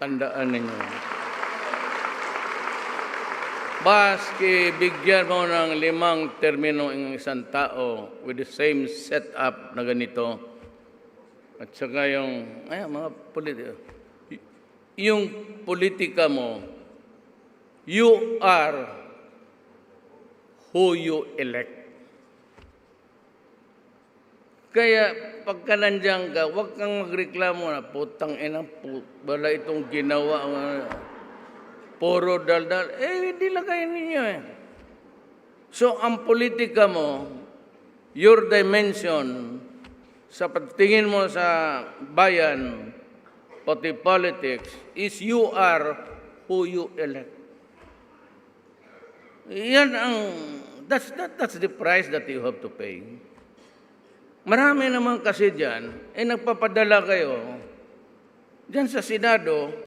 Tandaan ninyo. Baski bigyan mo ng limang termino ang isang tao with the same setup na ganito. At saka yung, ay, mga politika. Yung politika mo, you are who you elect. Kaya pagka nandiyan ka, huwag kang magreklamo na, putang ina, pu- wala itong ginawa. puro daldal. Eh, hindi lang kayo ninyo eh. So, ang politika mo, your dimension, sa pagtingin mo sa bayan, pati politics, is you are who you elect. Yan ang, that's, that, that's the price that you have to pay. Marami naman kasi dyan, eh nagpapadala kayo, dyan sa Senado,